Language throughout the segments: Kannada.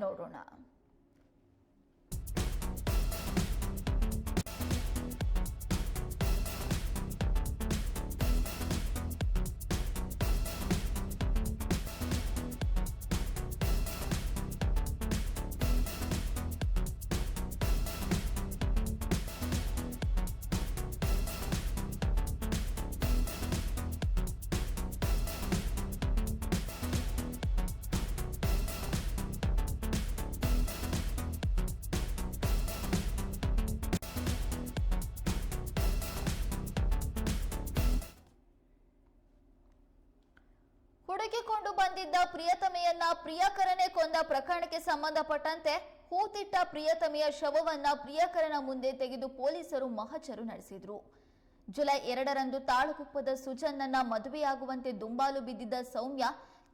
ನೋಡೋಣ ಹುಡುಕಿಕೊಂಡು ಬಂದಿದ್ದ ಪ್ರಿಯತಮೆಯನ್ನ ಪ್ರಿಯಕರನೇ ಕೊಂದ ಪ್ರಕರಣಕ್ಕೆ ಸಂಬಂಧಪಟ್ಟಂತೆ ಹೂತಿಟ್ಟ ಪ್ರಿಯತಮೆಯ ಶವವನ್ನ ಪ್ರಿಯಕರನ ಮುಂದೆ ತೆಗೆದು ಪೊಲೀಸರು ಮಹಚರು ನಡೆಸಿದ್ರು. ಜುಲೈ ಎರಡರಂದು ತಾಳಗುಪ್ಪದ ಸುಜನ್ನನ್ನ ಮದುವೆಯಾಗುವಂತೆ ದುಂಬಾಲು ಬಿದ್ದಿದ್ದ ಸೌಮ್ಯ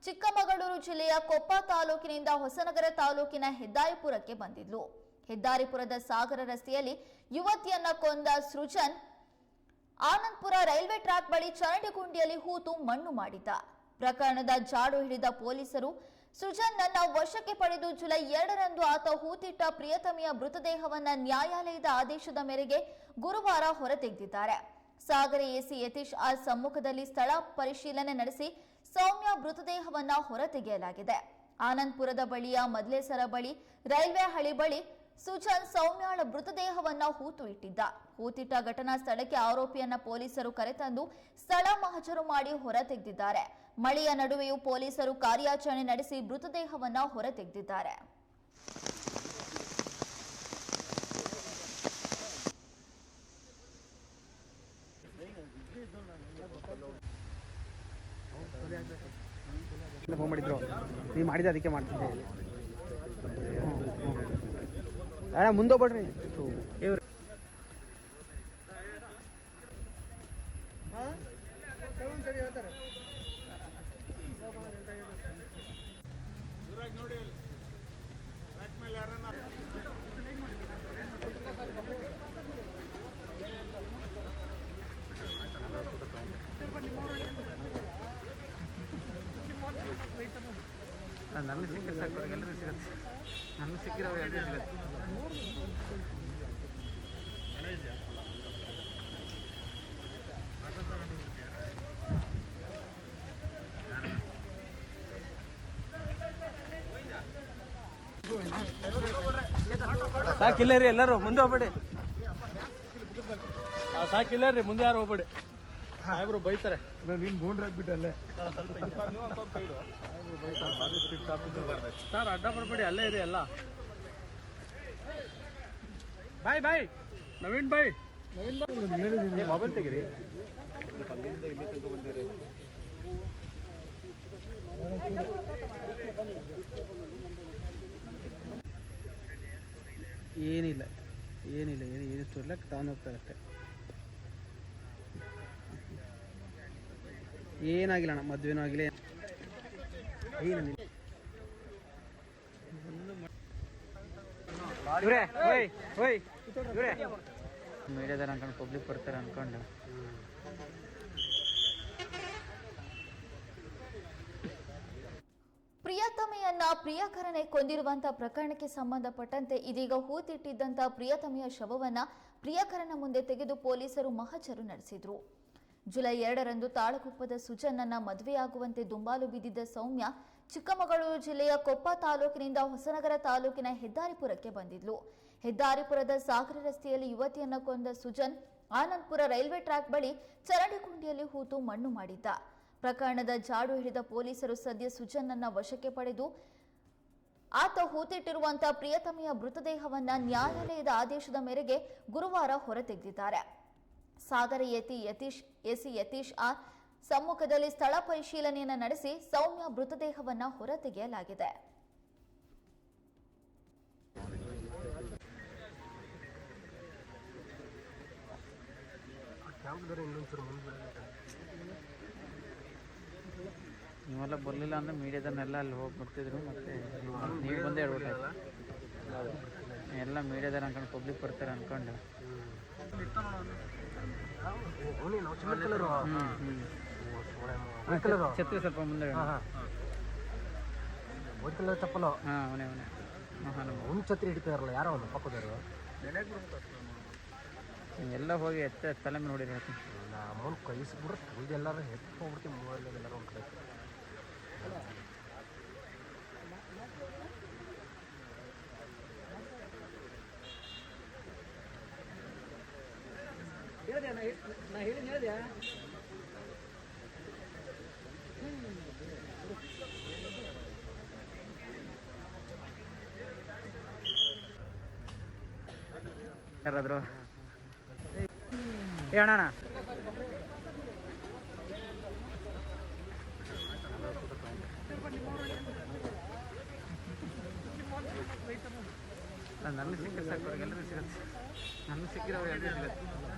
ಚಿಕ್ಕಮಗಳೂರು ಜಿಲ್ಲೆಯ ಕೊಪ್ಪ ತಾಲೂಕಿನಿಂದ ಹೊಸನಗರ ತಾಲೂಕಿನ ಹೆದ್ದಾರಿಪುರಕ್ಕೆ ಬಂದಿದ್ಲು. ಹೆದ್ದಾರಿಪುರದ ಸಾಗರ ರಸ್ತೆಯಲ್ಲಿ ಯುವತಿಯನ್ನ ಕೊಂದ ಸೃಜನ್ ಆನಂದ್ಪುರ ರೈಲ್ವೆ ಟ್ರ್ಯಾಕ್ ಬಳಿ ಚರಂಡಿಗುಂಡಿಯಲ್ಲಿ ಹೂತು ಮಣ್ಣು ಮಾಡಿದ್ದ. ಪ್ರಕರಣದ ಜಾಡು ಹಿಡಿದ ಪೊಲೀಸರು ಸುಜನ್ನನ್ನ ವಶಕ್ಕೆ ಪಡೆದು ಜುಲೈ ಎರಡರಂದು ಆತ ಹೂತಿಟ್ಟ ಪ್ರಿಯತಮಿಯ ಮೃತದೇಹವನ್ನ ನ್ಯಾಯಾಲಯದ ಆದೇಶದ ಮೇರೆಗೆ ಗುರುವಾರ ಹೊರತೆಗೆದಿದ್ದಾರೆ. ಸಾಗರ ಎಸಿ ಯತೀಶ್ ಆರ್ ಸಮ್ಮುಖದಲ್ಲಿ ಸ್ಥಳ ಪರಿಶೀಲನೆ ನಡೆಸಿ ಸೌಮ್ಯ ಮೃತದೇಹವನ್ನ ಹೊರತೆಗೆಯಲಾಗಿದೆ. ಆನಂದ್ಪುರದ ಬಳಿಯ ಮದ್ಲೇಸರ ಬಳಿ ರೈಲ್ವೆ ಹಳಿ ಬಳಿ ಸುಜನ್ ಸೌಮ್ಯಾಳ ಮೃತದೇಹವನ್ನ ಹೂತು ಇಟ್ಟಿದ್ದ ಹೂತಿಟ್ಟ ಘಟನಾ ಸ್ಥಳಕ್ಕೆ ಆರೋಪಿಯನ್ನ ಪೊಲೀಸರು ಕರೆತಂದು ಸ್ಥಳ ಮಹಜರು ಮಾಡಿ ಹೊರತೆಗೆದಿದ್ದಾರೆ. ಮಳೆಯ ನಡುವೆಯೂ ಪೊಲೀಸರು ಕಾರ್ಯಾಚರಣೆ ನಡೆಸಿ ಮೃತದೇಹವನ್ನ ಹೊರತೆಗೆದಿದ್ದಾರೆ. ಫೋನ್ ಮಾಡಿದ್ರು. ನೀವು ಮಾಡಿದ ಅದಕ್ಕೆ ಮಾಡ್ತಿದ್ದೆ. ಅಣ್ಣ ಮುಂದೆ ಹೋಗ್ಬೇಡ್ರಿ. ಇವ್ರು ನನಗೆ ಸಿಕ್ಕ ಸಾಕು ಎಲ್ಲರಿಗೂ ಸಿಗುತ್ತೆ. ನನಗೆ ಸಿಕ್ಕಿರೋ ಎಲ್ಲರೂ ಸಿಗುತ್ತೆ. ಸಾಕಿಲ್ಲ ರೀ ಎಲ್ಲರೂ ಮುಂದೆ ಹೋಗ್ಬೇಡಿ ಸಾಕಿಲ್ಲ ರೀ ಮುಂದೆ ಯಾರು ಹೋಗ್ಬೇಡಿ ಸಾಹೇಬ್ರು ಬೈತಾರೆ ನೀನ್ ಗೋಂಡ್ರ ಹಾಕ್ಬಿಟ್ಟಲ್ಲೇ ಸರ್ ಅಡ್ಡ ಬರ್ಬೇಡಿ ಅಲ್ಲೇ ಇರಿ ಎಲ್ಲ ಬಾಯ್ ಬಾಯ್. ನವೀನ್ ಬಾಯ್. ಮೊಬೈಲ್ ತೆಗಿರಿ. ಏನಿಲ್ಲ ಏನಿಲ್ಲ ಏನು ಏನು ತೋರ್ಲ ತಾನು ಹೋಗ್ತಾರೆ ಏನಾಗಿಲ್ಲ ಅಣ್ಣ, ಮದುವೆನೂ ಆಗಿಲ್ಲ. ಏನಿಲ್ಲ ಅನ್ಕೊಂಡು ಪಬ್ಲಿಕ್ ಬರ್ತಾರೆ ಅನ್ಕೊಂಡು. ಪ್ರಿಯತಮೆಯನ್ನ ಪ್ರಿಯಕರನೇ ಕೊಂದಿರುವಂತಹ ಪ್ರಕರಣಕ್ಕೆ ಸಂಬಂಧಪಟ್ಟಂತೆ ಇದೀಗ ಹೂತಿಟ್ಟಿದ್ದಂತ ಪ್ರಿಯತಮೆಯ ಶವವನ್ನ ಪ್ರಿಯಕರನ ಮುಂದೆ ತೆಗೆದು ಪೊಲೀಸರು ಮಹಚರು ನಡೆಸಿದ್ರು. ಜುಲೈ ಎರಡರಂದು ತಾಳಗುಪ್ಪದ ಸುಜನ್ನನ್ನ ಮದುವೆಯಾಗುವಂತೆ ದುಂಬಾಲು ಬಿದ್ದಿದ್ದ ಸೌಮ್ಯ ಚಿಕ್ಕಮಗಳೂರು ಜಿಲ್ಲೆಯ ಕೊಪ್ಪ ತಾಲೂಕಿನಿಂದ ಹೊಸನಗರ ತಾಲೂಕಿನ ಹೆದ್ದಾರಿಪುರಕ್ಕೆ ಬಂದಿದ್ಲು. ಹೆದ್ದಾರಿಪುರದ ಸಾಗರ ರಸ್ತೆಯಲ್ಲಿ ಯುವತಿಯನ್ನು ಕೊಂದ ಸುಜನ್ ಆನಂದ್ಪುರ ರೈಲ್ವೆ ಟ್ರ್ಯಾಕ್ ಬಳಿ ಚರಂಡಿಗುಂಡಿಯಲ್ಲಿ ಹೂತು ಮಣ್ಣು ಮಾಡಿದ್ದ. ಪ್ರಕರಣದ ಜಾಡು ಹಿಡಿದ ಪೊಲೀಸರು ಸದ್ಯ ಸುಜನ್ನನ್ನ ವಶಕ್ಕೆ ಪಡೆದು ಆತ ಹೂತಿಟ್ಟಿರುವಂತಹ ಪ್ರಿಯತಮೆಯ ಮೃತದೇಹವನ್ನ ನ್ಯಾಯಾಲಯದ ಆದೇಶದ ಮೇರೆಗೆ ಗುರುವಾರ ಹೊರತೆಗೆದಿದ್ದಾರೆ. ಸಾಗರ ಯತಿ ಯತೀಶ್, ಎಸಿ ಯತೀಶ್ ಆರ್ ಸಮ್ಮುಖದಲ್ಲಿ ಸ್ಥಳ ಪರಿಶೀಲನೆಯನ್ನ ನಡೆಸಿ ಸೌಮ್ಯ ಮೃತದೇಹವನ್ನು ಹೊರತೆಗೆಯಲಾಗಿದೆ. ನೀವೆಲ್ಲ ಬರಲಿಲ್ಲ ಅಂದರೆ ಮೀಡಿಯಾದನ್ನೆಲ್ಲ ಅಲ್ಲಿ ಹೋಗಿ ಬರ್ತಿದ್ರು ಮತ್ತೆ ನೀವು ಬಂದೇ ಹೇಳ್ಬಿಟ್ಟು ಎಲ್ಲ ಮೀಡಿಯಾದ ಅನ್ಕೊಂಡು ಪಬ್ಲಿಕ್ ಬರ್ತಾರೆ ಅನ್ಕೊಂಡು. ಹ್ಞೂ ಹ್ಮ್. ಛತ್ರಿ ಸ್ವಲ್ಪ ಮುಂದೆ ಕಲರ್ ಚಪ್ಪಲು? ಹಾಂ ಅವನೇ ಅವನೇ. ಒಂದು ಛತ್ರಿ ಹಿಡಿತಾರಲ್ಲ ಯಾರೋ ಒಂದು ಪಕ್ಕದವರು? ಎಲ್ಲ ಹೋಗಿ ಎತ್ತ ತಲೆ ಮೇಲೆ ನೋಡಿರಿ ಅಮ್ಮನ ಕೈಸ್ಬಿಟ್ರೆ ತುಳಿದು ಎಲ್ಲರೂ ಎತ್ಕೊಂಡ್ಬಿಡ್ತೀವಿ ಮೂವಲ್ಲಿ ಎಲ್ಲರೂ ಒಂದು ಕಡೆ. ಯಾರಾದ್ರು? ಅಣ್ಣ ನನ್ನ ಸಿಕ್ಕ ಸಾಕು ಅವ್ರಿಗೆಲ್ಲರೂ ಸಿಗುತ್ತೆ. ನನ್ನ ಸಿಕ್ಕಿರೋರು ಎಲ್ಲರೂ ಸಿಗುತ್ತೆ.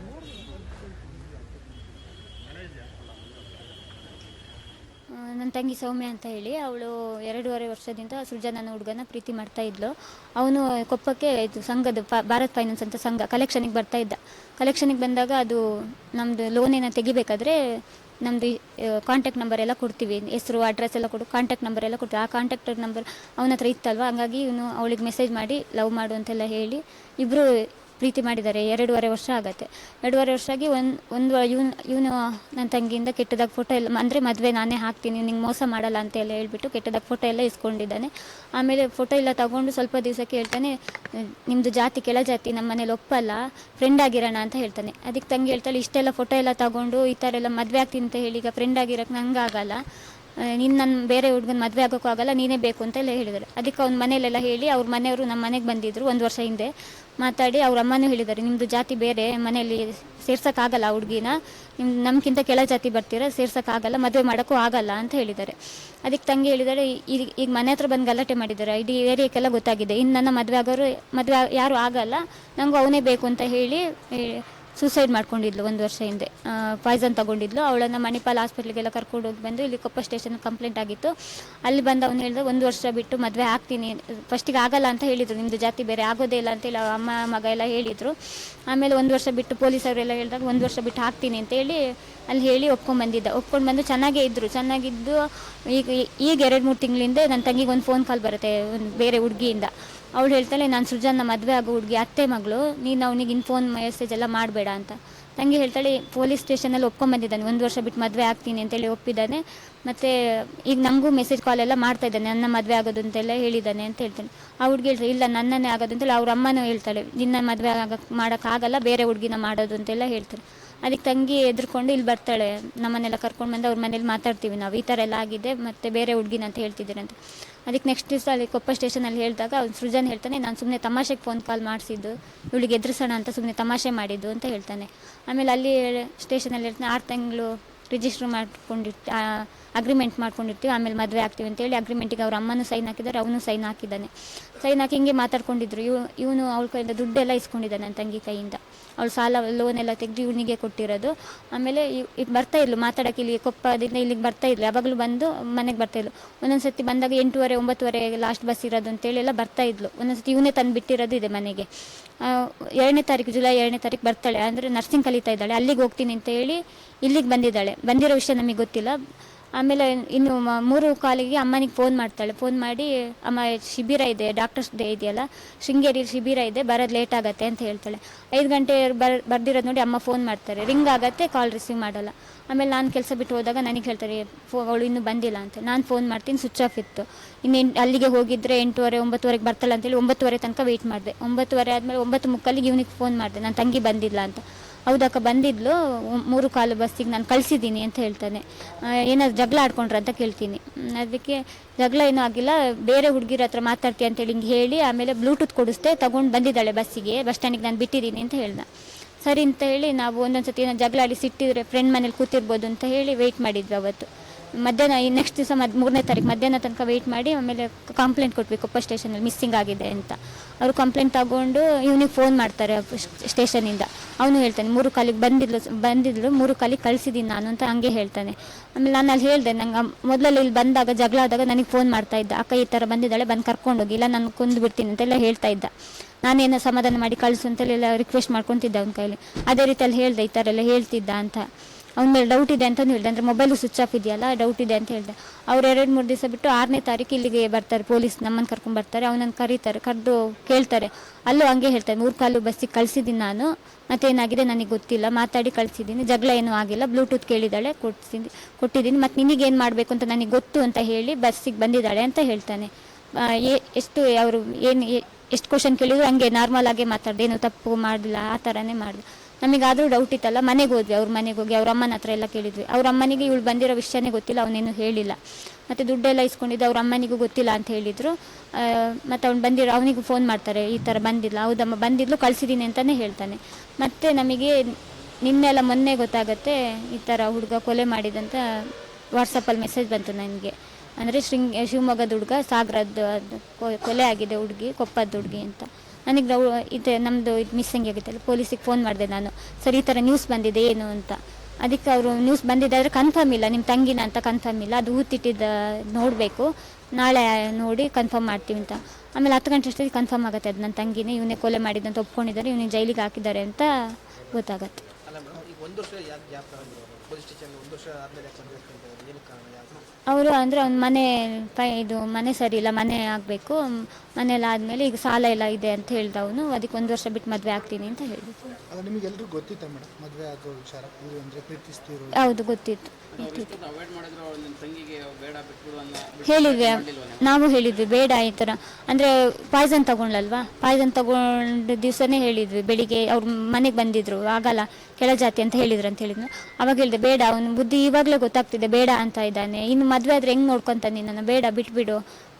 ನನ್ನ ತಂಗಿ ಸೌಮ್ಯ ಅಂತ ಹೇಳಿ, ಅವಳು ಎರಡೂವರೆ ವರ್ಷದಿಂದ ಸೃಜನ್ ಹುಡುಗನ ಪ್ರೀತಿ ಮಾಡ್ತಾ ಇದ್ಲು. ಅವನು ಕೊಪ್ಪಕ್ಕೆ ಇದು ಸಂಘದ ಪ- ಭಾರತ್ ಫೈನಾನ್ಸ್ ಅಂತ ಸಂಘ ಕಲೆಕ್ಷನಿಗೆ ಬರ್ತಾ ಇದ್ದ. ಕಲೆಕ್ಷನಿಗೆ ಬಂದಾಗ ಅದು ನಮ್ಮದು ಲೋನೇನ ತೆಗಿಬೇಕಾದ್ರೆ ನಮ್ಮದು ಕಾಂಟ್ಯಾಕ್ಟ್ ನಂಬರ್ ಎಲ್ಲ ಕೊಡ್ತೀವಿ. ಹೆಸರು ಅಡ್ರೆಸ್ ಎಲ್ಲ ಕೊಡು ಕಾಂಟ್ಯಾಕ್ಟ್ ನಂಬರ್ ಎಲ್ಲ ಕೊಡ್ತೀವಿ ಆ ಕಾಂಟ್ಯಾಕ್ಟ್ ನಂಬರ್ ಅವನ ಹತ್ರ ಇತ್ತಲ್ವ? ಹಂಗಾಗಿ ಇವನು ಅವಳಿಗೆ ಮೆಸೇಜ್ ಮಾಡಿ, ಲವ್ ಮಾಡು ಅಂತೆಲ್ಲ ಹೇಳಿ ಇಬ್ಬರು ಪ್ರೀತಿ ಮಾಡಿದ್ದಾರೆ. ಎರಡೂವರೆ ವರ್ಷ ಆಗತ್ತೆ. ಎರಡೂವರೆ ವರ್ಷ ಆಗಿ ಒಂದು ಒಂದು ಇವನು ಇವನು ನನ್ನ ತಂಗಿಯಿಂದ ಕೆಟ್ಟದಾಗ ಫೋಟೋ ಎಲ್ಲ, ಅಂದರೆ ಮದುವೆ ನಾನೇ ಹಾಕ್ತೀನಿ, ನಿಂಗೆ ಮೋಸ ಮಾಡಲ್ಲ ಅಂತ ಎಲ್ಲ ಹೇಳ್ಬಿಟ್ಟು ಕೆಟ್ಟದಾಗ ಫೋಟೋ ಎಲ್ಲ ಇಸ್ಕೊಂಡಿದ್ದಾನೆ. ಆಮೇಲೆ ಫೋಟೋ ಎಲ್ಲ ತಗೊಂಡು ಸ್ವಲ್ಪ ದಿವಸಕ್ಕೆ ಹೇಳ್ತಾನೆ ನಿಮ್ಮದು ಜಾತಿ ಕೆಳ ಜಾತಿ ನಮ್ಮ ಮನೇಲಿ ಒಪ್ಪಲ್ಲ ಫ್ರೆಂಡ್ ಆಗಿರೋಣ ಅಂತ ಹೇಳ್ತಾನೆ. ಅದಕ್ಕೆ ತಂಗಿ ಹೇಳ್ತಾಳೆ, ಇಷ್ಟೆಲ್ಲ ಫೋಟೋ ಎಲ್ಲ ತಗೊಂಡು ಈ ಥರ ಎಲ್ಲ ಮದುವೆ ಆಗ್ತೀನಿ ಅಂತ ಹೇಳಿ, ಈಗ ಫ್ರೆಂಡ್ ಆಗಿರೋಕ್ಕೆ ನಂಗೆ ಆಗಲ್ಲ. ನೀನು ನನ್ನ ಬೇರೆ ಹುಡುಗನ ಮದುವೆ ಆಗೋಕ್ಕೂ ಆಗಲ್ಲ, ನೀನೇ ಬೇಕು ಅಂತೆಲ್ಲ ಹೇಳಿದ್ದಾರೆ ಅದಕ್ಕೆ ಅವ್ನ ಮನೇಲೆಲ್ಲ ಹೇಳಿ, ಅವ್ರ ಮನೆಯವರು ನಮ್ಮ ಮನೆಗೆ ಬಂದಿದ್ದರು ಒಂದು ವರ್ಷ ಹಿಂದೆ. ಮಾತಾಡಿ ಅವ್ರ ಅಮ್ಮನೂ ಹೇಳಿದ್ದಾರೆ ನಿಮ್ಮದು ಜಾತಿ ಬೇರೆ, ಮನೆಯಲ್ಲಿ ಸೇರ್ಸೋಕ್ಕಾಗಲ್ಲ ಆ ಹುಡುಗಿನ ನಿಮ್ಮ ನಮ್ಕಿಂತ ಕೆಳ ಜಾತಿ ಬರ್ತೀರಾ, ಸೇರ್ಸೋಕ್ಕಾಗಲ್ಲ, ಮದುವೆ ಮಾಡೋಕ್ಕೂ ಆಗಲ್ಲ, ಅಂತ ಹೇಳಿದ್ದಾರೆ. ಅದಕ್ಕೆ ತಂಗಿ ಹೇಳಿದ್ದಾರೆ ಈಗ ಈಗ ಮನೆ ಹತ್ರ ಬಂದು ಗಲಾಟೆ ಮಾಡಿದ್ದಾರೆ, ಇಡೀ ಏರಿಯಾಕ್ಕೆಲ್ಲ ಗೊತ್ತಾಗಿದೆ, ಇನ್ನು ನನ್ನ ಮದುವೆ ಆಗೋರು, ಮದುವೆ ಯಾರು ಆಗಲ್ಲ ನನಗೂ ಅವನೇ ಬೇಕು, ಅಂತ ಹೇಳಿ ಸೂಸೈಡ್ ಮಾಡ್ಕೊಂಡಿದ್ಲು ಒಂದು ವರ್ಷ ಹಿಂದೆ. ಪಾಯ್ಸನ್ ತಗೊಂಡಿದ್ಲು. ಅವಳನ್ನು ಮಣಿಪಾಲ್ ಹಾಸ್ಪಿಟ್ಲಿಗೆಲ್ಲ ಕರ್ಕೊಂಡು ಹೋಗಿ ಬಂದು ಇಲ್ಲಿ ಕೊಪ್ಪ ಸ್ಟೇಷನ್ ಕಂಪ್ಲೇಂಟ್ ಆಗಿತ್ತು. ಅಲ್ಲಿ ಬಂದು ಅವನು ಹೇಳಿದ, ಒಂದು ವರ್ಷ ಬಿಟ್ಟು ಮದುವೆ ಆಗ್ತೀನಿ. ಫಸ್ಟಿಗೆ ಆಗಲ್ಲ ಅಂತ ಹೇಳಿದರು. ನಿಮ್ಮದು ಜಾತಿ ಬೇರೆ ಆಗೋದೇ ಇಲ್ಲ ಅಂತೇಳಿ ಅಮ್ಮ, ಮಗ ಎಲ್ಲ ಹೇಳಿದರು. ಆಮೇಲೆ ಒಂದು ವರ್ಷ ಬಿಟ್ಟು ಪೊಲೀಸವರೆಲ್ಲ ಹೇಳಿದಾಗ, ಒಂದು ವರ್ಷ ಬಿಟ್ಟು ಹಾಕ್ತೀನಿ ಅಂತೇಳಿ ಅಲ್ಲಿ ಹೇಳಿ ಒಪ್ಕೊಂಡು ಬಂದಿದ್ದ. ಒಪ್ಕೊಂಡು ಬಂದು ಚೆನ್ನಾಗೇ ಇದ್ದರು ಚೆನ್ನಾಗಿದ್ದು ಈಗ ಈಗ ಎರಡು ಮೂರು ತಿಂಗಳಿಂದ ನನ್ನ ತಂಗಿಗೆ ಒಂದು ಫೋನ್ ಕಾಲ್ ಬರುತ್ತೆ, ಒಂದು ಬೇರೆ ಹುಡುಗಿಯಿಂದ. ಅವಳು ಹೇಳ್ತಾಳೆ, ನಾನು ಸೃಜನ್ನ ಮದುವೆ ಆಗೋ ಹುಡುಗಿ, ಅತ್ತೆ ಮಗಳು, ನೀನು ಅವನಿಗೆ ಇನ್ನು ಫೋನ್ ಮೆಸೇಜ್ ಎಲ್ಲ ಮಾಡಬೇಡ ಅಂತ. ತಂಗಿ ಹೇಳ್ತಾಳೆ, ಪೊಲೀಸ್ ಸ್ಟೇಷನಲ್ಲಿ ಒಪ್ಕೊಂಬಂದಿದ್ದಾನೆ ಒಂದು ವರ್ಷ ಬಿಟ್ಟು ಮದುವೆ ಆಗ್ತೀನಿ ಅಂತೇಳಿ ಒಪ್ಪಿದ್ದಾನೆ. ಮತ್ತು ಈಗ ನನಗೂ ಮೆಸೇಜ್ ಕಾಲ್ ಎಲ್ಲ ಮಾಡ್ತಾ ಇದ್ದಾನೆ, ನನ್ನ ಮದುವೆ ಆಗೋದು ಅಂತೆಲ್ಲ ಹೇಳಿದ್ದಾನೆ ಅಂತ ಹೇಳ್ತಾನೆ. ಆ ಹುಡುಗಿ ಹೇಳ್ತಾರೆ ಇಲ್ಲ, ನನ್ನನ್ನೇ ಆಗೋದು ಅಂತೇಳಿ ಅವ್ರ ಅಮ್ಮನೂ ಹೇಳ್ತಾಳೆ, ನಿನ್ನ ಮದುವೆ ಆಗಕ್ಕೆ ಮಾಡೋಕ್ಕಾಗಲ್ಲ ಬೇರೆ ಹುಡುಗಿನ ಮಾಡೋದು ಅಂತೆಲ್ಲ ಹೇಳ್ತಾರೆ ಅದಕ್ಕೆ ತಂಗಿ ಎದ್ರುಕೊಂಡು ಇಲ್ಲಿ ಬರ್ತಾಳೆ. ನಮ್ಮನ್ನೆಲ್ಲ ಕರ್ಕೊಂಡು ಬಂದು ಅವ್ರ ಮನೇಲಿ ಮಾತಾಡ್ತೀವಿ ನಾವು. ಈ ಥರ ಎಲ್ಲ ಆಗಿದೆ. ಮತ್ತು ಬೇರೆ ಹುಡುಗಿನ ಅಂತ ಹೇಳ್ತಿದ್ದೀರಿ ಅದಕ್ಕೆ ನೆಕ್ಸ್ಟ್ ದಿವಸ ಅಲ್ಲಿ ಕೊಪ್ಪ ಸ್ಟೇಷನಲ್ಲಿ ಹೇಳಿದಾಗ ಅವ್ನು ಸೃಜನ್ ಹೇಳ್ತಾನೆ, ನಾನು ಸುಮ್ಮನೆ ತಮಾಷೆಗೆ ಫೋನ್ ಕಾಲ್ ಮಾಡಿಸಿದ್ದು. ಇವಳಿಗೆ ಎದುರಿಸೋಣ ಅಂತ ಸುಮ್ಮನೆ ತಮಾಷೆ ಮಾಡಿದ್ದು, ಅಂತ ಹೇಳ್ತಾನೆ. ಆಮೇಲೆ ಅಲ್ಲಿ ಸ್ಟೇಷನಲ್ಲಿ ಹೇಳ್ತಾನೆ, ಆರು ತಿಂಗಳು ರಿಜಿಸ್ಟ್ರ್ ಮಾಡ್ಕೊಂಡಿರ್ತಿ ಅಗ್ರಿಮೆಂಟ್ ಮಾಡ್ಕೊಂಡಿರ್ತೀವಿ. ಆಮೇಲೆ ಮದುವೆ ಆಗ್ತೀವಿ ಅಂತೇಳಿ ಅಗ್ರಿಮೆಂಟಿಗೆ ಅವ್ರ ಅಮ್ಮನೂ ಸೈನ್ ಹಾಕಿದ್ದಾರೆ, ಅವನು ಸೈನ್ ಹಾಕಿದ್ದಾನೆ. ಸೈನ್ ಹಾಕಿ ಹಿಂಗೆ ಮಾತಾಡ್ಕೊಂಡಿದ್ರು. ಇವ್, ಇವನು ಅವಳ ಕೈಯಿಂದ ದುಡ್ಡೆಲ್ಲ ಇಸ್ಕೊಂಡಿದ್ದಾನೆ ನನ್ನ ತಂಗಿ ಕೈಯಿಂದ. ಅವಳು ಸಾಲ ಲೋನ್ ಎಲ್ಲ ತೆಗೆದು ಇವನಿಗೆ ಕೊಟ್ಟಿರೋದು. ಆಮೇಲೆ ಈಗ ಬರ್ತಾ ಇದ್ಲು ಮಾತಾಡೋಕೆ ಇಲ್ಲಿ ಕೊಪ್ಪದಿಂದ ಇಲ್ಲಿಗೆ ಬರ್ತಾ ಇದ್ಲು. ಯಾವಾಗಲೂ ಬಂದು ಮನೆಗೆ ಬರ್ತಾ ಇದ್ಲು. ಒಂದೊಂದು ಸತಿ ಬಂದಾಗ ಎಂಟೂವರೆ, ಒಂಬತ್ತುವರೆ ಲಾಸ್ಟ್ ಬಸ್ ಇರೋದು ಅಂತೇಳಿ ಎಲ್ಲ ಬರ್ತಾ ಇದ್ಲು. ಒಂದೊಂದು ಸತಿ ಇವನೇ ತಂದು ಬಿಟ್ಟಿರೋದು ಇದೆ ಮನೆಗೆ. ಎರಡನೇ ತಾರೀಕು, ಜುಲೈ ಎರಡನೇ ತಾರೀಕು ಬರ್ತಾಳೆ. ಅಂದರೆ ನರ್ಸಿಂಗ್ ಕಲಿತಾ ಇದ್ದಾಳೆ. ಅಲ್ಲಿಗೆ ಹೋಗ್ತೀನಿ ಅಂತ ಹೇಳಿ ಇಲ್ಲಿಗೆ ಬಂದಿದ್ದಾಳೆ. ಬಂದಿರೋ ವಿಷಯ ನಮಗೆ ಗೊತ್ತಿಲ್ಲ. ಆಮೇಲೆ ಇನ್ನು ಮೂರು ಕಾಲಿಗೆ ಅಮ್ಮನಿಗೆ ಫೋನ್ ಮಾಡ್ತಾಳೆ. ಫೋನ್ ಮಾಡಿ, ಅಮ್ಮ, ಶಿಬಿರ ಇದೆ ಡಾಕ್ಟರ್ಸ್ ಡೇ ಇದೆಯಲ್ಲ, ಶೃಂಗೇರಿ ಶಿಬಿರ ಇದೆ, ಬರೋದು ಲೇಟ್ ಆಗುತ್ತೆ ಅಂತ ಹೇಳ್ತಾಳೆ. ಐದು ಗಂಟೆ ಬರ್, ಬರ್ದಿರೋದು ನೋಡಿ ಅಮ್ಮ ಫೋನ್ ಮಾಡ್ತಾರೆ. ರಿಂಗ್ ಆಗತ್ತೆ ಕಾಲ್ ರಿಸೀವ್ ಮಾಡಲ್ಲ. ಆಮೇಲೆ ನಾನು ಕೆಲಸ ಬಿಟ್ಟು ಹೋದಾಗ ನನಗೆ ಹೇಳ್ತಾರೆ, ಫೋ, ಅವಳು ಇನ್ನೂ ಬಂದಿಲ್ಲ ಅಂತ. ನಾನು ಫೋನ್ ಮಾಡ್ತೀನಿ ಸ್ವಿಚ್ ಆಫ್ ಇತ್ತು. ಇನ್ನು ಅಲ್ಲಿಗೆ ಹೋಗಿದ್ರೆ ಎಂಟೂವರೆ, ಒಂಬತ್ತುವರೆಗೆ ಬರ್ತಾಳೆ ಅಂತೇಳಿ ಒಂಬತ್ತುವರೆ ತನಕ ವೆಯ್ಟ್ ಮಾಡಿದೆ. ಒಂಬತ್ತುವರೆ ಆದಮೇಲೆ ಒಂಬತ್ತು ಮುಕ್ಕಲ್ಲಿಗೆ ಇವನಿಗೆ ಫೋನ್ ಮಾಡಿದೆ. ನನ್ನ ತಂಗಿ ಬಂದಿಲ್ಲ ಅಂತ. ಹೌದಕ್ಕ, ಬಂದಿದ್ಲು. ಮೂರು ಕಾಲು ಬಸ್ಸಿಗೆ ನಾನು ಕಳಿಸಿದ್ದೀನಿ ಅಂತ ಹೇಳ್ತಾನೆ. ಏನಾದ್ರು ಜಗಳ ಆಡ್ಕೊಂಡ್ರ ಅಂತ ಕೇಳ್ತೀನಿ. ಅದಕ್ಕೆ ಜಗಳ ಏನೂ ಆಗಿಲ್ಲ, ಬೇರೆ ಹುಡುಗಿರ ಹತ್ರ ಮಾತಾಡ್ತೀಯ ಅಂತೇಳಿ ಹಿಂಗೆ ಹೇಳಿ, ಆಮೇಲೆ ಬ್ಲೂಟೂತ್ ಕೊಡಿಸ್ದೆ, ತಗೊಂಡು ಬಂದಿದ್ದಾಳೆ ಬಸ್ಸಿಗೆ, ಬಸ್ ಸ್ಟ್ಯಾಂಡಿಗೆ ನಾನು ಬಿಟ್ಟಿದ್ದೀನಿ ಅಂತ ಹೇಳ್ದ. ಸರಿ ಅಂತ ಹೇಳಿ ನಾವು ಒಂದೊಂದು ಸತಿ ಏನೋ ಜಗಳ ಆಡಿ ಸಿಟ್ಟಿದ್ರೆ ಫ್ರೆಂಡ್ ಮನೇಲಿ ಕೂತಿರ್ಬೋದು ಅಂತ ಹೇಳಿ ವೆಯ್ಟ್ ಮಾಡಿದ್ವಿ ಅವತ್ತು. ಮಧ್ಯಾಹ್ನ, ಈ ನೆಕ್ಸ್ಟ್ ದಿವಸ ಮದ್, ಮೂರನೇ ತಾರೀಕು ಮಧ್ಯಾಹ್ನ ತನಕ ವೆಯ್ಟ್ ಮಾಡಿ ಆಮೇಲೆ ಕಂಪ್ಲೇಂಟ್ ಕೊಟ್ಬೇಕು ಕೊಪ್ಪ ಸ್ಟೇಷನಲ್ಲಿ ಮಿಸ್ಸಿಂಗ್ ಆಗಿದೆ ಅಂತ. ಅವರು ಕಂಪ್ಲೇಂಟ್ ತಗೊಂಡು ಇವ್ನಿಗೆ ಫೋನ್ ಮಾಡ್ತಾರೆ ಸ್ಟೇಷನಿಂದ ಅವನು ಹೇಳ್ತಾನೆ, ಮೂರು ಕಾಲಿಗೆ ಬಂದಿದ್ಲು ಬಂದಿದ್ಲು, ಮೂರು ಕಾಲಿಗೆ ಕಳಿಸಿದ್ದೀನಿ ನಾನು ಅಂತ ಹಂಗೆ ಹೇಳ್ತಾನೆ. ಆಮೇಲೆ ನಾನು ಅಲ್ಲಿ ಹೇಳಿದೆ, ನಂಗೆ ಮೊದಲಲ್ಲಿ ಇಲ್ಲಿ ಬಂದಾಗ, ಜಗಳ ಆದಾಗ ನನಗೆ ಫೋನ್ ಮಾಡ್ತಾ ಇದ್ದ. ಅಕ್ಕ, ಈ ಥರ ಬಂದಿದ್ದಾಳೆ, ಬಂದು ಕರ್ಕೊಂಡೋಗಿ ಇಲ್ಲ ನಾನು ಕುಂದು ಬಿಡ್ತೀನಿ ಅಂತೆಲ್ಲ ಹೇಳ್ತಾ ಇದ್ದ. ನಾನೇನೋ ಸಮಾಧಾನ ಮಾಡಿ ಕಳಿಸು ಅಂತೆಲ್ಲ ರಿಕ್ವೆಸ್ಟ್ ಮಾಡ್ಕೊತಿದ್ದೆ ಅವನ ಕೈಲಿ. ಅದೇ ರೀತಿಯಲ್ಲಿ ಹೇಳಿದೆ ಹೇಳ್ದೆ, ಈ ಥರ ಎಲ್ಲ ಹೇಳ್ತಿದ್ದ ಅಂತ. ಅವ್ನ ಮೇಲೆ ಡೌಟ್ ಇದೆ ಅಂತಂದು ಹೇಳಿದೆ. ಅಂದರೆ ಮೊಬೈಲು ಸ್ವಿಚ್ ಆಫ್ ಇದೆಯಲ್ಲ ಡೌಟ್ ಇದೆ ಅಂತ ಹೇಳಿದೆ. ಅವ್ರು ಎರಡು, ಮೂರು ದಿವಸ ಬಿಟ್ಟು ಆರನೇ ತಾರೀಕು ಇಲ್ಲಿಗೆ ಬರ್ತಾರೆ ಪೊಲೀಸ್ ನಮ್ಮನ್ನು ಕರ್ಕೊಂಡು ಬರ್ತಾರೆ ಅವನನ್ನು ಕರೀತಾರೆ, ಕರೆದು ಕೇಳ್ತಾರೆ. ಅಲ್ಲೂ ಹಂಗೆ ಹೇಳ್ತಾರೆ, ಮೂರು ಕಾಲು ಬಸ್ಸಿಗೆ ಕಳಿಸಿದ್ದೀನಿ ನಾನು, ಮತ್ತೇನಾಗಿದೆ ನನಗೆ ಗೊತ್ತಿಲ್ಲ, ಮಾತಾಡಿ ಕಳಿಸಿದ್ದೀನಿ, ಜಗಳ ಏನೂ ಆಗಿಲ್ಲ ಬ್ಲೂಟೂತ್ ಕೇಳಿದ್ದಾಳೆ ಕೊಡ್ಸಿದ್ದೀನಿ ಕೊಟ್ಟಿದ್ದೀನಿ, ಮತ್ತು ನಿನಗೇನು ಮಾಡಬೇಕು ಅಂತ ನನಗೆ ಗೊತ್ತು ಅಂತ ಹೇಳಿ ಬಸ್ಸಿಗೆ ಬಂದಿದ್ದಾಳೆ ಅಂತ ಹೇಳ್ತಾನೆ. ಎಷ್ಟು ಅವರು ಏನು ಎಷ್ಟು ಕ್ವಶನ್ ಕೇಳಿದ್ರು ಹಂಗೆ ನಾರ್ಮಲ್ ಆಗೇ ಮಾತಾಡ್ದೆ, ಏನು ತಪ್ಪು ಮಾಡಲಿಲ್ಲ ಆ ಥರನೇ ಮಾಡಿದೆ. ನಮಗಾದರೂ ಡೌಟ್ ಇತ್ತಲ್ಲ, ಮನೆಗೆ ಹೋದ್ವಿ, ಅವ್ರ ಮನೆಗೆ ಹೋಗಿ, ಅವ್ರ ಅಮ್ಮನ ಹತ್ರ ಎಲ್ಲ ಕೇಳಿದ್ವಿ. ಅವ್ರ ಅಮ್ಮನಿಗೆ ಇವಳು ಬಂದಿರೋ ವಿಷಯನೇ ಗೊತ್ತಿಲ್ಲ ಅವನೇನು ಹೇಳಿಲ್ಲ. ಮತ್ತು ದುಡ್ಡೆಲ್ಲ ಇಸ್ಕೊಂಡಿದ್ದು ಅವ್ರ ಅಮ್ಮನಿಗೂ ಗೊತ್ತಿಲ್ಲ ಅಂತ ಹೇಳಿದರು. ಮತ್ತು ಅವ್ನು ಬಂದಿರೋ, ಅವನಿಗೂ ಫೋನ್ ಮಾಡ್ತಾರೆ, ಈ ಥರ ಬಂದಿಲ್ಲ ಹೌದಮ್ಮ, ಬಂದಿದ್ಲು ಕಳಿಸಿದ್ದೀನಿ ಅಂತಲೇ ಹೇಳ್ತಾನೆ. ಮತ್ತು ನಮಗೆ ನಿನ್ನೆಲ್ಲ ಮೊನ್ನೆ ಗೊತ್ತಾಗತ್ತೆ, ಈ ಥರ ಹುಡುಗ ಕೊಲೆ ಮಾಡಿದಂತ ವಾಟ್ಸಪ್ಪಲ್ಲಿ ಮೆಸೇಜ್ ಬಂತು ನನಗೆ. ಅಂದರೆ ಶೃಂಗ್, ಶಿವಮೊಗ್ಗದ ಹುಡುಗ ಸಾಗರದ್ದು ಅದು ಕೊಲೆ ಆಗಿದೆ ಹುಡುಗಿ ಕೊಪ್ಪದ ಹುಡುಗಿ ಅಂತ. ನನಗೆ ನಾವು ಇದು ನಮ್ಮದು ಇದು ಮಿಸ್ಸಿಂಗ್ ಆಗಿತ್ತಲ್ಲ ಪೊಲೀಸಿಗೆ ಫೋನ್ ಮಾಡಿದೆ ನಾನು. ಸರ್ ಈ ಥರ ನ್ಯೂಸ್ ಬಂದಿದೆ ಏನು ಅಂತ. ಅದಕ್ಕೆ ಅವರು ನ್ಯೂಸ್ ಬಂದಿದೆ ಆದರೆ ಕನ್ಫರ್ಮ್ ಇಲ್ಲ ನಿಮ್ಮ ತಂಗಿನ ಅಂತ ಕನ್ಫರ್ಮ್ ಇಲ್ಲ. ಅದು ಊತಿಟ್ಟಿದ್ದ ನೋಡಬೇಕು. ನಾಳೆ ನೋಡಿ ಕನ್ಫರ್ಮ್ ಮಾಡ್ತೀವಿ ಅಂತ. ಆಮೇಲೆ ಹತ್ತು ಗಂಟೆ ಅಷ್ಟೊತ್ತಿಗೆ ಕನ್ಫರ್ಮ್ ಆಗುತ್ತೆ ಅದು ನನ್ನ ತಂಗಿನೇ. ಇವನೇ ಕೊಲೆ ಮಾಡಿದಂತ ಒಪ್ಕೊಂಡಿದ್ದಾರೆ ಇವನಿಗೆ ಜೈಲಿಗೆ ಹಾಕಿದ್ದಾರೆ ಅಂತ ಗೊತ್ತಾಗತ್ತೆ. ಅವರು? ಅಂದರೆ ಅವ್ನ ಮನೆ ಪೈ ಇದು ಮನೆ ಸರಿ ಇಲ್ಲ ಮನೆ ಆಗಬೇಕು. ಮನೆಯೆಲ್ಲ ಆದಮೇಲೆ ಈಗ ಸಾಲ ಎಲ್ಲ ಇದೆ ಅಂತ ಹೇಳ್ದ ಅವನು ಅದಕ್ಕೆ ಒಂದು ವರ್ಷ ಬಿಟ್ಟು ಮದುವೆ ಆಗ್ತೀನಿ ಅಂತ ಹೇಳಿದ್ರು. ಅದು ನಿಮಗೆ ಎಲ್ರಿಗೂ ಗೊತ್ತಿತ್ತ ಮೇಡಮ್ ಮದುವೆ ಆಗೋ ವಿಚಾರ ಇವರು ಅಂದರೆ ಪ್ರೀತಿಸ್ತಿರೋ ಹೌದು ಗೊತ್ತಿತ್ತು. ಹೇಳಿದ್ವಿ. ನಾವು? ಹೇಳಿದ್ವಿ ಬೇಡ ಈ ಥರ. ಅಂದರೆ ಪಾಯ್ಸನ್ ತಗೊಂಡ್ಲಲ್ವಾ ಪಾಯ್ಸನ್ ತಗೊಂಡ ದಿವಸನೇ ಹೇಳಿದ್ವಿ ಬೆಳಿಗ್ಗೆ ಅವ್ರ ಮನೆಗೆ ಬಂದಿದ್ರು ಆಗಲ್ಲ ಕೆಳ ಜಾತಿ ಅಂತ ಹೇಳಿದ್ರು ಅಂತ ಹೇಳಿದ್ರು ಅವಾಗ ಹೇಳಿದೆ ಬೇಡ ಅವನ ಬುದ್ಧಿ ಇವಾಗಲೇ ಗೊತ್ತಾಗ್ತಿದೆ ಬೇಡ ಅಂತ ಇದ್ದಾನೆ. ಇನ್ನು ಮದುವೆ ಆದರೆ ಹೆಂಗೆ ನೋಡ್ಕೊತಾನೆ ನನ್ನ ಬೇಡ ಬಿಟ್ಬಿಡು.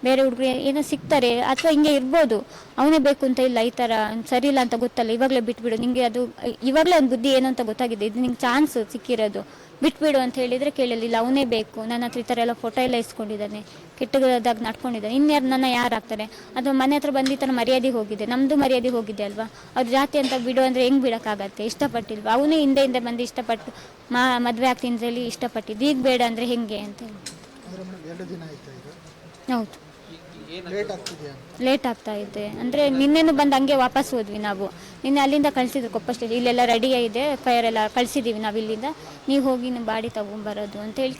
ಬೇರೆ ಹುಡುಗರು ಏನೋ ಸಿಗ್ತಾರೆ ಅಥವಾ ಹಿಂಗೆ ಇರ್ಬೋದು. ಅವನೇ ಬೇಕು ಅಂತ ಇಲ್ಲ ಈ ಥರ ಸರಿ ಇಲ್ಲ ಅಂತ ಗೊತ್ತಲ್ಲ ಇವಾಗಲೇ ಬಿಟ್ಬಿಡು. ನಿಮಗೆ ಅದು ಇವಾಗಲೇ ಒಂದು ಬುದ್ಧಿ ಏನು ಅಂತ ಗೊತ್ತಾಗಿದೆ? ಇದು ನಿಂಗೆ ಚಾನ್ಸ್ ಸಿಕ್ಕಿರೋದು. ಬಿಟ್ಬಿಡು ಅಂತ ಹೇಳಿದರೆ ಕೇಳಲಿಲ್ಲ ಅವನೇ ಬೇಕು. ನನ್ನ ಹತ್ರ ಈ ಥರ ಎಲ್ಲ ಫೋಟೋ ಎಲ್ಲ ಇಸ್ಕೊಂಡಿದ್ದಾನೆ. ಕೆಟ್ಟದಾಗ ನಡ್ಕೊಂಡಿದ್ದಾನೆ. ಇನ್ಯಾರು ನನ್ನ ಯಾರು ಆಗ್ತಾರೆ ಅಥವಾ ಮನೆ ಹತ್ರ ಬಂದು ಈ ಥರ ಮರ್ಯಾದೆ ಹೋಗಿದೆ. ನಮ್ಮದು ಮರ್ಯಾದೆ ಹೋಗಿದೆ ಅಲ್ವಾ? ಅವ್ರ ಜಾತಿ ಅಂತ ಬಿಡು ಅಂದರೆ ಹೆಂಗೆ ಬಿಡೋಕ್ಕಾಗತ್ತೆ? ಇಷ್ಟಪಟ್ಟಿಲ್ವಾ? ಅವನೇ ಹಿಂದೆ ಹಿಂದೆ ಬಂದು ಇಷ್ಟಪಟ್ಟು ಮಾ ಮದುವೆ ಆಗ್ತೀನಿ ಹೇಳಿ ಇಷ್ಟಪಟ್ಟಿದ್ದು. ಈಗ ಬೇಡ ಅಂದರೆ ಹೆಂಗೆ ಅಂತ ಹೇಳಿ. ಹೌದು. ಲೇಟ್ ಆಗ್ತಿದೆಯಾ? ಲೇಟ್ ಆಗ್ತಾ ಇದೆ. ಅಂದರೆ ನಿನ್ನೆನೂ ಬಂದು ಹಂಗೆ ವಾಪಸ್ ಹೋದ್ವಿ ನಾವು. ನಿನ್ನೆ ಅಲ್ಲಿಂದ ಕಳಿಸಿದ್ರು ಕೊಪ್ಪ ಸ್ಟೇಜ್ ಇಲ್ಲೆಲ್ಲ ರೆಡಿ ಇದೆ ಫೈರ್ ಎಲ್ಲ ಕಳ್ಸಿದೀವಿ ನಾವು ಇಲ್ಲಿಂದ ನೀವು ಹೋಗಿ ನಿಮ್ಮ ಬಾಡಿ ತಗೊಂಬರೋದು ಅಂತ ಹೇಳಿ